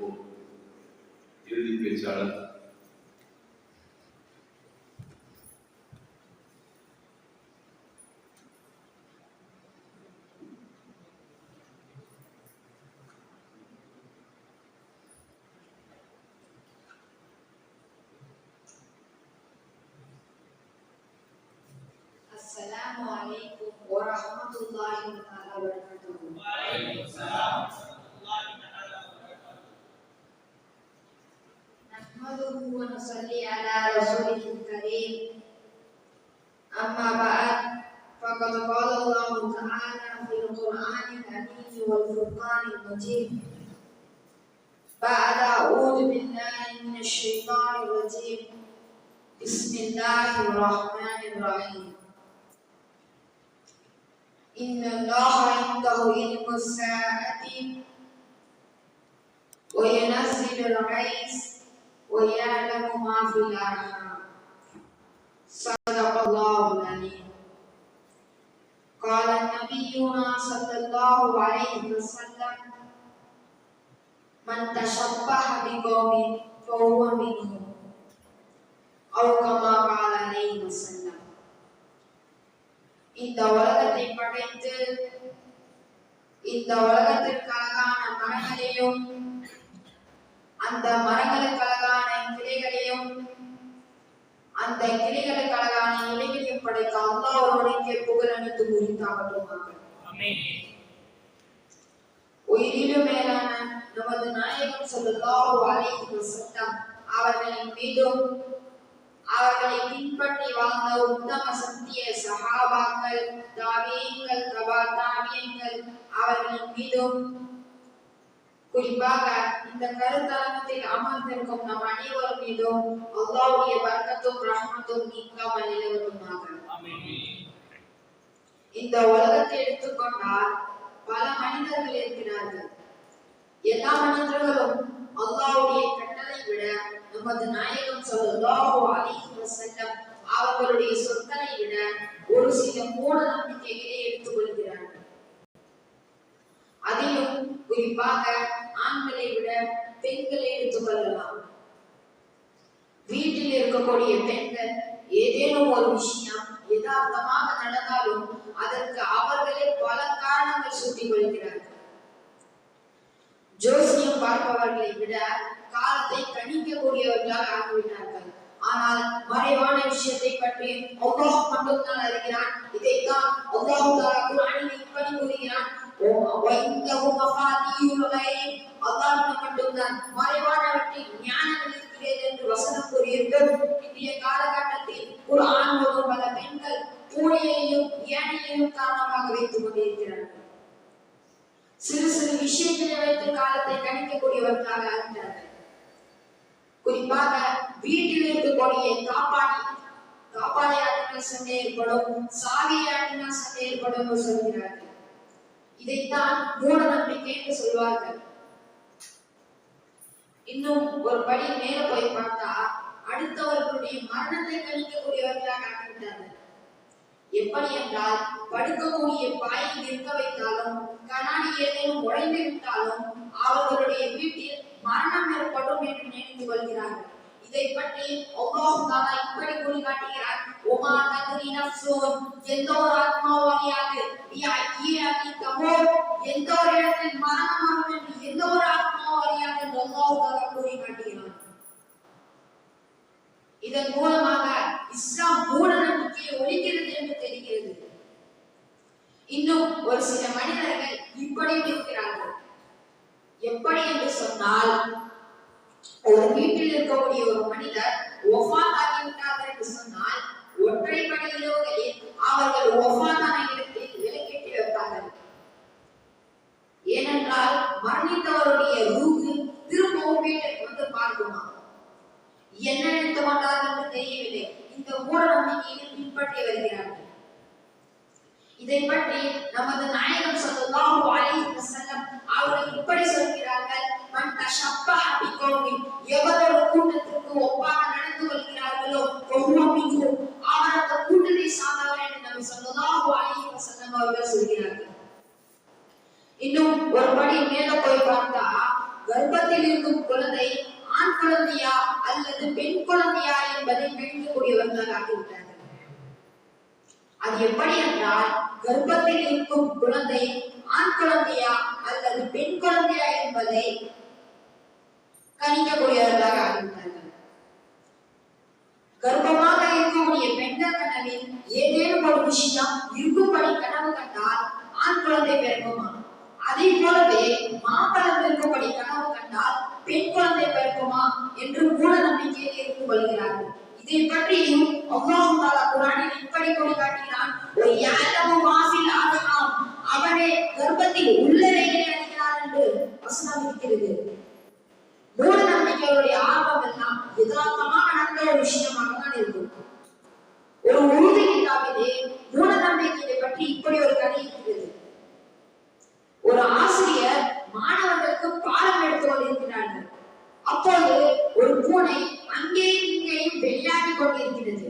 வரவேற்போம் இறுதி பேச்சாளர் السلام عليكم ورحمة الله تعالى وبركاته وعليكم السلام بعد أعوذ بالله من الشيطان الرجيم. بسم الله الرحمن الرحيم. إن الله عنده علم الساعة وينزل الغيث ويعلم ما في الأرحام. صدق الله العليم قال نبينا صلى الله عليه وسلم man tashabbaha biqawmin fa huwa minhum அவு கமா கால அலைஹி வஸல்லம் இந்த உலகத்தை படைத்து இந்த உலகத்திற்கழகான மரங்களையும் அந்த மரங்களுக்கழகான கிளைகளையும் அந்த கிளைகளுக்கழகான இலைகளையும் படைத்த அல்லாஹ்வுடைய புகழனைத்து உரித்தாகட்டும் உயிரிலும் மேலான நமது நாயகம் ஸல்லல்லாஹு அலைஹி வஸல்லம் அவர்களின் மீதும் அவர்களை பின்பற்றி வாழ்ந்த உத்தம சத்திய சஹாபாக்கள் தாவியங்கள் தபா தாவியங்கள் அவர்களின் மீதும் குறிப்பாக இந்த கருத்தரங்கத்தில் அமர்ந்திருக்கும் நம் அனைவர் மீதும் அல்லாவுடைய வர்க்கத்தும் ரஹ்மத்தும் நீங்காமல் நிலவட்டுமாக இந்த உலகத்தை எடுத்துக்கொண்டால் பல மனிதர்கள் இருக்கிறார்கள். எல்லா மனிதர்களும் அல்லாவுடைய கட்டளை விட நமது நாயகம் ஸல்லல்லாஹு அலிஹி வஸல்லம் அவர்களுடைய சொற்களை விட ஒரு சில மூட நம்பிக்கைகளை எடுத்துக்கொள்கிறார்கள் அதிலும் குறிப்பாக ஆண்களை விட பெண்களை எடுத்துக்கொள்ளலாம். வீட்டில் இருக்கக்கூடிய பெண்கள் ஏதேனும் ஒரு விஷயம் யதார்த்தமாக நடந்தாலும் அதற்கு அவர்களே பல காரணங்கள் சுட்டிக் கொள்கிறார்கள். ஜோசியம் பார்ப்பவர்களை விட காலத்தை கணிக்கக்கூடியவர்களாக ஆகிவிட்டார்கள் ஆனால் மறைவான விஷயத்தை பற்றி அல்லாஹ் மட்டும்தான் அறிகிறான். இதைத்தான் அல்லாஹ் தாலா குர்ஆனில் இப்படி கூறுகிறான் அல்லாஹ் மட்டும்தான் சண்டை ஏற்படும் சாவியை சண்டை ஏற்படும் என்று சொல்கிறார்கள். இதைத்தான் மூட நம்பிக்கை என்று சொல்வார்கள். இன்னும் ஒரு படி மேல போய் பார்த்தா அடுத்தவர்களுடைய மரணத்தை கணிக்கக்கூடியவர்களாக ஆகிவிட்டார்கள். எப்படி என்றால் படுக்கக்கூடிய பாயை நிற்க வைத்தாலும் கண்ணாடி ஏதேனும் உடைந்து விட்டாலும் அவர்களுடைய வீட்டில் மரணம் ஏற்படும் என்று நினைத்து கொள்கிறார்கள். இதை பற்றி ஒவ்வொரு இப்படி கூறி காட்டுகிறார் وما تدري نفس எந்த ஒரு ஆத்மாவும் அறியாது ஐயே எந்த ஒரு இடத்தில் மரணம் வரும் என்று எந்த ஒரு ஆத்மாவும் அறியாது என்று அல்லாஹ் கூறி காட்டுகிறார் இதன் மூலமாக இஸ்லாம் மூட நம்பிக்கையை ஒழிக்கிறது என்று தெரிகிறது. இன்னும் ஒரு சில மனிதர்கள் இப்படியும் இருக்கிறார்கள். எப்படி என்று சொன்னால் ஒரு வீட்டில் இருக்கக்கூடிய ஒரு மனிதர் ஒஃபாத் ஆகிவிட்டார்கள் என்று சொன்னால் ஒற்றைப்படை இரவுகளில் அவர்கள் ஒஃபாத்தான இடத்தில் விலக்கேற்றி வைப்பார்கள் ஏனென்றால் மரணித்தவருடைய ரூகு திரும்பவும் வீட்டுக்கு வந்து பார்க்குமா என்ன நினைத்து கொண்டார்கள் என்று தெரியவில்லை இந்த மூட நம்பிக்கையில் பின்பற்றி வருகிறார்கள் இதை பற்றி நமது நாயகம் ஸல்லல்லாஹு அலைஹி வஸல்லம் அவர்கள் இப்படி சொல்கிறார்கள் மன் தஷப்பஹ பிகௌமின் எவர் ஒரு கூட்டத்திற்கு ஒப்பாக நடந்து கொள்கிறார்களோ ஃபஹுவ மின்ஹும் அவர் அந்த கூட்டத்தை சார்ந்தவர் என்று நபி ஸல்லல்லாஹு அலைஹி வஸல்லம் அவர்கள் சொல்கிறார்கள் இன்னும் ஒரு படி மேல போய் பார்த்தா கர்ப்பத்தில் இருக்கும் பெண் குழந்தையா என்பதை கணிக்கக்கூடியவர்களாக ஆகிவிட்டார்கள் அது எப்படி என்றால் உடலில் இருக்கும் குழந்தை ஆண் குழந்தையா அல்லது பெண் குழந்தையா என்பதை கணிக்கக்கூடியவர்களாக ஆகிவிட்டார்கள். கர்ப்பமாக இருக்கக்கூடிய பெண்கள் கனவில் ஏதேனும் ஒரு விஷயம் இருக்கும்படி கனவு கண்டால் ஆண் குழந்தை பிறக்குமா? அதே போலவே மாம்பழம் இருக்கும்படி கனவு கண்டால் பெண் குழந்தை பிறக்குமா என்று மூட நம்பிக்கையில் இருந்து கொள்கிறார்கள். இதை பற்றியும் அல்லாஹ் தாலா குரானில் இப்படி கொடி காட்டினான். ஒரு வாசில் மாசில் ஆகலாம் அவனே கர்ப்பத்தில் உள்ளறைகளை அடைகிறார் என்று வசனம் இருக்கிறது மூட நம்பிக்கையுடைய ஆர்வம் எல்லாம் யதார்த்தமாக நடந்த ஒரு விஷயமா தான் இருக்கும் ஒரு உறுதி கிட்டாவிலே மூட நம்பிக்கையை பற்றி இப்படி ஒரு கதை இருக்கிறது ஒரு ஆசிரியர் மாணவர்களுக்கு பாடம் எடுத்து கொண்டிருக்கிறார்கள் அப்போது ஒரு பூனை அங்கேயும் இங்கேயும் விளையாடி கொண்டிருக்கிறது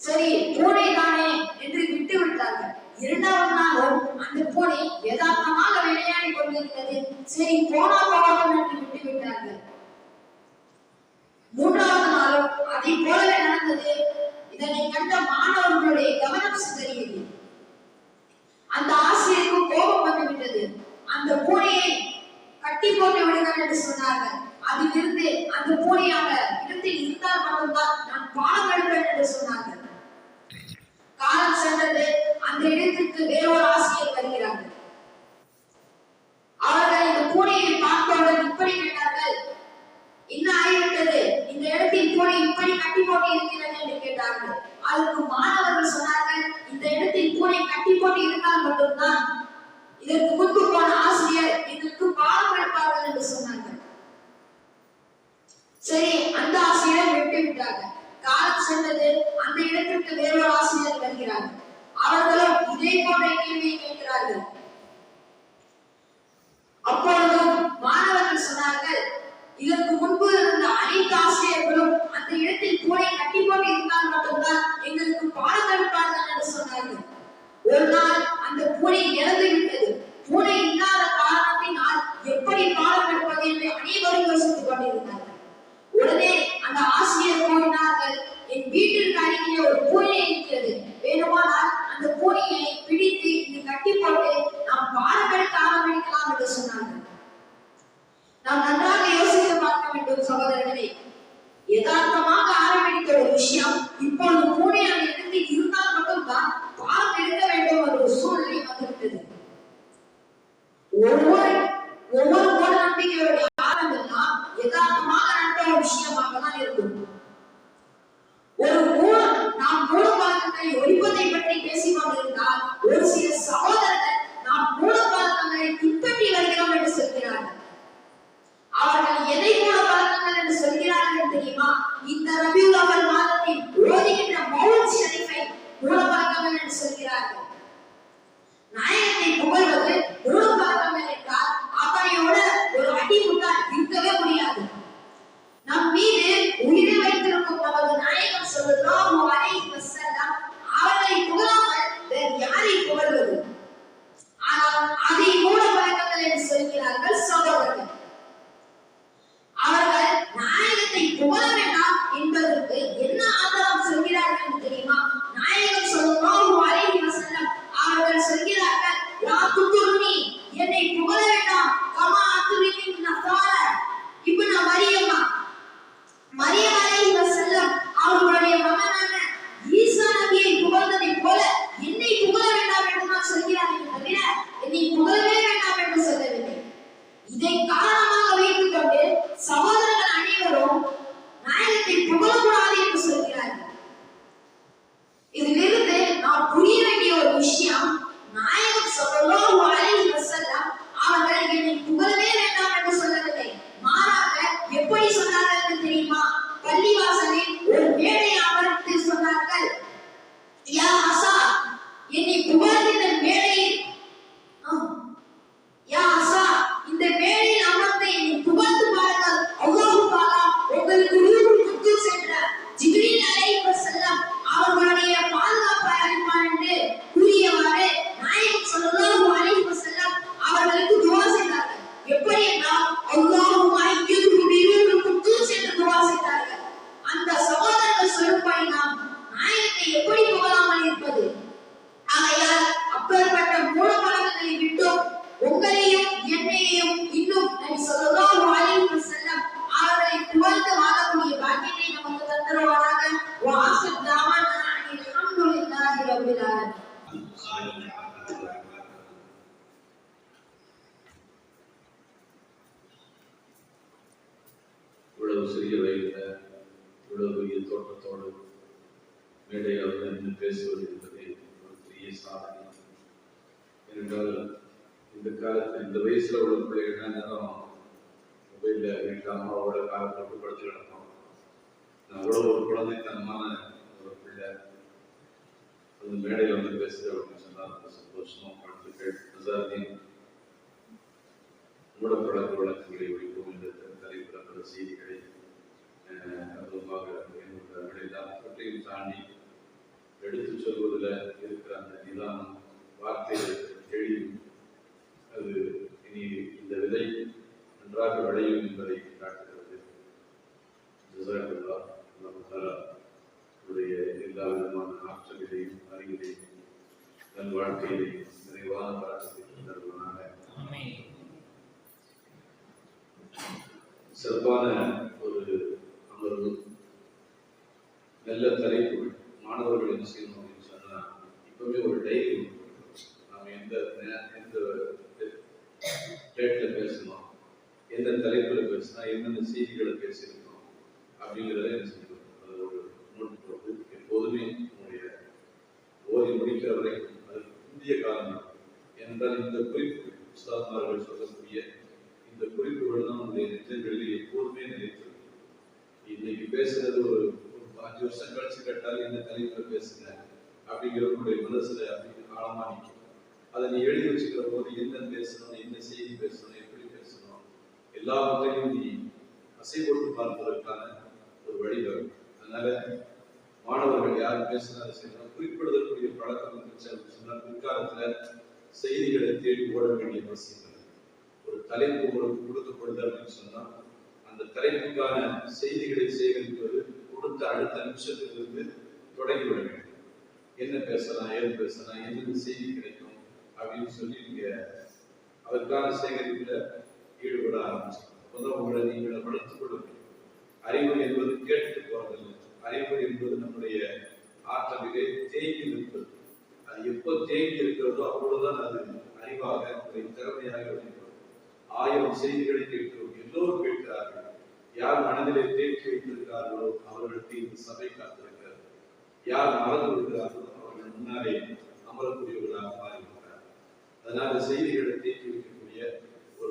சரி பூனை தானே என்று விட்டு விட்டார்கள் இரண்டாவது நாளும் அந்த பூனை யதார்த்தமாக விளையாடி கொண்டிருக்கிறது சரி போனா போகட்டும் என்று விட்டு விட்டார்கள் மூன்றாவது நாளும் நடந்தது. இதனை கண்ட மாணவர்களுடைய கவனம் சிதறியது. அந்த ஆசிரியருக்கு கோபம் வந்துவிட்டது. அந்த பூனையை கட்டி போட்டு விடுங்கள் என்று சொன்னார்கள். அதிலிருந்து அந்த பூனை அந்த இடத்தில் இருந்தால் மட்டும்தான் நான் பாடம் எடுப்பேன் என்று சொன்னார்கள். காலம் சென்றது. அந்த இடத்திற்கு வேறொரு ஆசிரியர் வருகிறார்கள். அவர்கள் இந்த பூனையை பார்த்தவுடன் இப்படி கேட்டார் என்ன ஆகிவிட்டது இந்த இடத்தில் பூனை இப்படி கட்டி போட்டு இருக்கிறது என்று கேட்டார்கள் அதற்கு மாணவர்கள் சொன்னார்கள் இந்த இடத்தில் பூனை கட்டி போட்டு இருந்தால் மட்டும்தான் இதற்கு முன்பு போன ஆசிரியர் எங்களுக்கு பாடம் எடுப்பார்கள் என்று சொன்னார்கள் சரி அந்த ஆசிரியர் விட்டு விட்டார்கள் காலம் சென்றது அந்த இடத்திற்கு வேறொரு ஆசிரியர் வருகிறார்கள் அவர்களும் இதே போன்ற கேள்வியை கேட்கிறார்கள் அப்பொழுதும் மாணவர்கள் சொன்னார்கள் இதற்கு முன்பு இருந்த அனைத்து ஆசிரியர்களும் அந்த இடத்தில் பூனை கட்டி போட்டு இருந்தால் மட்டும்தான் எங்களுக்கு பாடம் எடுப்பார்கள் என்று சொன்னார்கள். ஒரு நாள் அந்த பூனை இறந்து விட்டது. பூனை இல்லாத காரணத்தினால் எப்படி பாடம் எடுப்பது என்று அனைவரும் யோசித்துக் கொண்டிருந்தார்கள். உடனே அந்த ஆசிரியர் கூறினார்கள் என் வீட்டிற்கு அருகிலே ஒரு பூனை இருக்கிறது. வேணுமானால் அந்த பூனையை பிடித்து இங்கு கட்டி போட்டு நாம் பாடம் எடுக்க ஆரம்பிக்கலாம் என்று சொன்னார்கள். நாம் நன்றாக வேண்டும் சகோதரர்களே. யதார்த்தமாக ஆரம்பித்த ஒரு விஷயம் இப்பொழுது பூனை அந்த இடத்தில் இருந்தால் மட்டும்தான் பாடம் எடுக்க வேண்டும் ஒரு சூழ்நிலை வந்துவிட்டது. ஒவ்வொரு ஒவ்வொரு மூட நம்பிக்கையுடைய ஆரம்பம் எல்லாம் யதார்த்தமாக நடந்த ஒரு விஷயமாக தான் இருக்கும். ஒரு மூலம் நாம் மூல பழக்கங்களை ஒழிப்பதை பற்றி பேசிக் கொண்டிருந்தால் ஒரு சில சகோதர நாம் மூல பழக்கங்களை பின்பற்றி வருகிறோம் என்று சொல்கிறார்கள் அவர்கள் எதை மூல பழக்கங்கள் என்று சொல்கிறார்கள் தெரியுமா இந்த ரபியுல் அவல் மாதத்தில் ஓதுகின்ற மௌலிக் ஷரீஃபை மூல பழக்கங்கள் என்று சொல்கிறார்கள் நாயகத்தை புகழ்வது மூல பழக்கங்கள் என்றால் அவனையோட ஒரு அடி முட்டால் இருக்கவே முடியாது நம் மீது உயிரை வைத்திருக்கும் நமது நாயகம் ஸல்லல்லாஹு அலைஹி வஸல்லம் அவர்களை புகழாமல் வேறு யாரை புகழ்வது ஆனால் அதை மூட பழக்கங்கள் என்று சொல்கிறார்கள் சகோதரர்கள் அவர்கள் நாயகத்தை புகழ வேண்டாம் என்பதற்கு என்ன ஆதாரம் சொல்கிறார்கள் என்று தெரியுமா நாயகம் ஸல்லல்லாஹு அலைஹி வஸல்லம் அவர்கள் சொல்கிறார்கள் யா துத்துருனி என்னை புகழ வேண்டாம் கமா அத்துரின் நசார இப்னு மரியமா மரியம் அலைஹி வஸல்லம் அவர்களுடைய மகனான ஈசா நபியை புகழ்ந்ததை போல என்னை புகழ வேண்டாம் என்று நான் சொல்கிறார்கள் தவிர என்னை என்றால் இந்த காலத்தில் இந்த வயசுல உள்ள பிள்ளைகள் நேரம் மொபைலில் வீட்டில் அம்மாவோட காலை போட்டு படிச்சு கிடப்போம் நான் அவ்வளோ ஒரு குழந்தைத்தனமான ஒரு பிள்ளை. அந்த மேடையில் வந்து பேசுறது அப்படின்னு சொன்னால் ரொம்ப சந்தோஷமா வாழ்த்துக்கள் பிரசாதின் மூட பழக்க வழக்குகளை ஒழிப்போம் என்ற தலைப்பில் பல செய்திகளை அஹ், எல்லாவற்றையும் தாண்டி எடுத்து சொல்வதில் இருக்கிற அந்த நிதானம் வார்த்தைகள் தெளிவு அது இனி இந்த விதை நன்றாக விளையும் என்பதை காட்டுகிறது. உடைய எல்லா விதமான ஆற்றல்களையும் அறிவிலையும் தன் வாழ்க்கையிலையும் நிறைவான பழக்கத்தை தருவனாக சிறப்பான ஒரு அமர்வு. நல்ல தலைப்புகள் மாணவர்கள் என்ன செய்யணும் அப்படின்னு சொன்னா இப்பவே ஒரு டைரி நாம எந்த நே- எந்த டேட்ல பேசணும் எந்த தலைப்புல பேசினா என்னென்ன செய்திகளை பேசியிருக்கிறோம் அப்படிங்கிறத என்ன செய்யணும்? அது ஒரு நோட் போட்டு எப்போதுமே உங்களுடைய ஓதி முடிக்கிற வரைக்கும் அது இந்திய காரணம் என்றால் இந்த குறிப்பு உஸ்தாத்மார்கள் சொல்லக்கூடிய இந்த குறிப்புகள் தான் உங்களுடைய நெஞ்சங்களில் எப்போதுமே நிலைத்திருக்கும். இன்னைக்கு பேசுறது ஒரு பாஞ்சு வருஷம் கழிச்சு கேட்டால் இந்த தலைப்புல பேசுங்க அப்படிங்கிற உங்களுடைய மனசுல அப்படி ஆழமா நிற்கும். அதை நீ எழுதி வச்சுக்கிற போது என்ன பேசணும் என்ன செய்தி பேசணும் எல்லாவற்றையும் நீ அசை போட்டு பார்ப்பதற்கான ஒரு வழி அதனால மாணவர்கள் யார் பேசினாலும் சரி குறிப்பிடுதற்குரிய பழக்கம் இருந்துச்சு சொன்னால் பிற்காலத்துல செய்திகளை தேடி ஓட வேண்டிய அவசியம் ஒரு தலைப்பு உங்களுக்கு கொடுக்கப்படுது அப்படின்னு சொன்னா அந்த தலைப்புக்கான செய்திகளை சேகரிப்பது கொடுத்த அடுத்த நிமிஷத்திலிருந்து தொடங்கிவிட வேண்டும். என்ன பேசலாம் ஏது பேசலாம் எந்தெந்த செய்தி கிடைக்கும் அப்படின்னு சொல்லி நீங்க அதற்கான சேகரிப்புல ஈடுபட ஆரம்பிச்சோம் அப்பதான் உங்களை நீங்களை வளர்த்துக் கொள்ள முடியும் அறிவு என்பது கேட்டு போறதில்லை. அறிவு என்பது நம்முடைய ஆற்றலிலே தேங்கி நிற்பது. அது எப்போ தேங்கி இருக்கிறதோ அப்பொழுதுதான் அது அறிவாக திறமையாக வெளிப்படும் ஆயிரம் செய்திகளை கேட்கிறோம். எல்லோரும் கேட்கிறார்கள். யார் மனதிலே தேக்கி வைத்திருக்கிறார்களோ அவர்களுக்கு இந்த சபை காத்திருக்கிறது. யார் மறந்து விடுகிறார்களோ அவர்கள் முன்னாலே அமரக்கூடியவர்களாக மாறிவிட்டார் அதனால செய்திகளை தேக்கி வைக்கக்கூடிய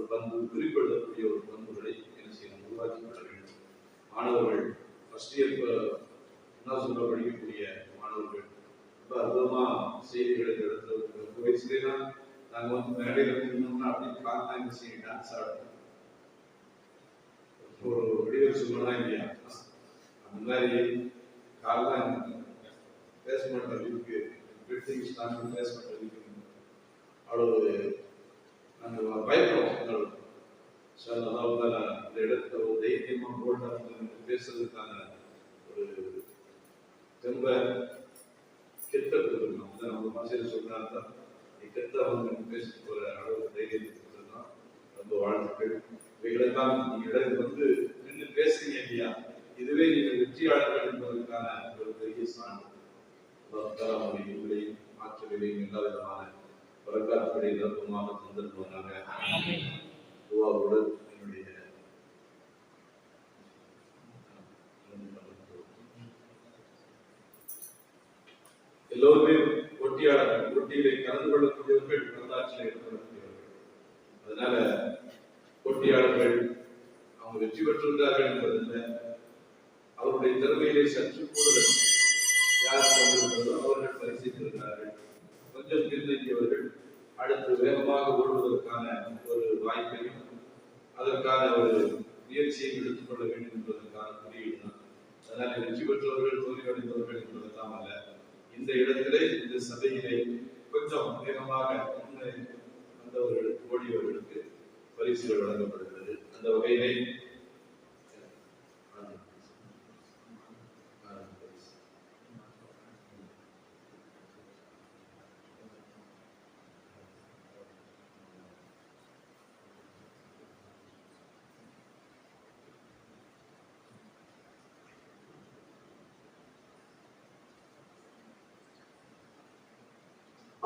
பண்பு குறிப்பிடக்கூடிய ஒரு பண்புகளை என்ன செய்யணும்? உருவாக்கி கொள்ள வேண்டும். மாணவர்கள் ஃபர்ஸ்ட் இயர் என்ன சொல்ல படிக்கக்கூடிய மாணவர்கள் ரொம்ப அற்புதமா செய்திகளை எடுத்து இடத்துல வயசுலாம் நாங்க வந்து மேடையில் இருந்தோம்னா அப்படின்னு காரணம் என்ன செய்யும் டான்ஸ் ஆடணும் ஒரு வடிவல் சொல்லலாம் இல்லையா? அந்த மாதிரி காரணம் பேச மாட்டேன் இருக்கு பிரிட்டிஷ் பேச மாட்டேன் இருக்கு அவ்வளவு நாங்கள் பயப்படுவோம் எங்களோட ஸோ அதாவது இந்த இடத்துல ஒரு தைரியமா போல்டாக பேசுறதுக்கான ஒரு ரொம்ப கெட்ட கொடுத்துருக்கோம் அதான் நம்ம பாஷையில் தான் நீ கெட்ட அவங்க பேசிட்டு போற அளவுக்கு தைரியத்தை கொடுத்துருந்தான் ரொம்ப வாழ்த்துக்கள். இவைகளெல்லாம் நீங்கள் இடத்துல வந்து நின்று பேசுறீங்க இல்லையா? இதுவே நீங்கள் வெற்றியாளர்கள் என்பதற்கான ஒரு பெரிய சான்று. அல்லாஹ் உங்களையும் ஆற்றலையும் எல்லா விதமாக வரலாற்றுகளை நிரப்பமாக தந்திருப்பதாக துவாவுடன் என்னுடைய எல்லோருமே போட்டியாளர்கள் போட்டியிலே கலந்து கொள்ளக்கூடியவர்கள் வரலாற்றில் ஏற்படக்கூடியவர்கள் அதனால போட்டியாளர்கள் அவங்க வெற்றி பெற்றிருந்தார்கள் என்பதில்லை. அவருடைய திறமையிலே சற்று கூடுதல் யார் அவர்கள் பரிசீலித்திருக்கிறார்கள். கொஞ்சம் பின்தங்கியவர்கள் அடுத்து வேகமாக ஓடுவதற்கான ஒரு வாய்ப்பையும் அதற்கான ஒரு முயற்சியை எடுத்துக்கொள்ள வேண்டும் என்பதற்கான குறியீடு தான். அதனால் வெற்றி பெற்றவர்கள் தோல்வி அடைந்தவர்கள் என்பதெல்லாம் அல்ல. இந்த இடத்திலே இந்த சபையிலே கொஞ்சம் வேகமாக முன்னே வந்தவர்களுக்கு ஓடியவர்களுக்கு பரிசுகள் வழங்கப்படுகிறது. அந்த வகையிலே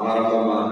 ஆரம்பமாக